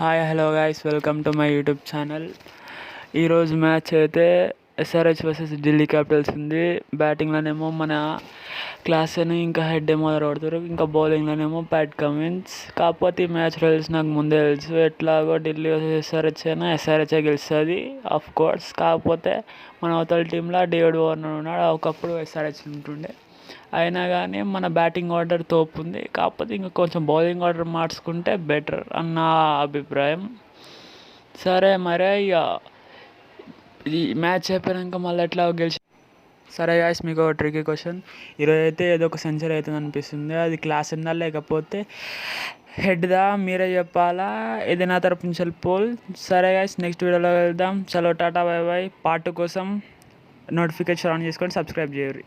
Hi hello guys welcome to my YouTube channel ఈరోజు match అయితే SRH versus Delhi Capitals ఉంది. బ్యాటింగ్లోనేమో మన క్లాస్ అని ఇంకా హెడ్ మొదలు పడుతారు ఇంకా బౌలింగ్లోనేమో ప్యాట్ కమిన్స్ కాకపోతే ఈ మ్యాచ్ రిల్స్ నాకు ముందే తెలుసు. ఎట్లాగో ఢిల్లీ వర్సెస్ ఎస్ఆర్హెచ్ అయినా ఎస్ఆర్హెచ్ గెలుస్తుంది ఆఫ్ కోర్స్ కాకపోతే మన అవతల టీంలో డేవిడ్ వార్నర్ ఉన్నాడు. ఒకప్పుడు ఎస్ఆర్హెచ్ ఉంటుండే. అయినా కానీ మన బ్యాటింగ్ ఆర్డర్ తోపుంది. కాకపోతే ఇంకా కొంచెం బౌలింగ్ ఆర్డర్ మార్చుకుంటే బెటర్ అన్న అభిప్రాయం. సరే మరే ఇక ఈ మ్యాచ్ అయిపోయాక మళ్ళీ ఎట్లా గెలిచి? సరే గాయస్ మీకు ఒక ట్రికీ క్వశ్చన్ ఈరోజు అయితే ఏదో ఒక సెంచరీ అవుతుంది అనిపిస్తుంది. అది క్లాస్ ఉందా లేకపోతే హెడ్దా మీరే చెప్పాలా? ఇది నా తరపు నుంచి పోల్. సరే గాయస్ నెక్స్ట్ వీడియోలో వెళ్దాం చలో టాటా బై బై. పార్ట్ కోసం నోటిఫికేషన్ ఆన్ చేసుకొని సబ్స్క్రైబ్ చేయరు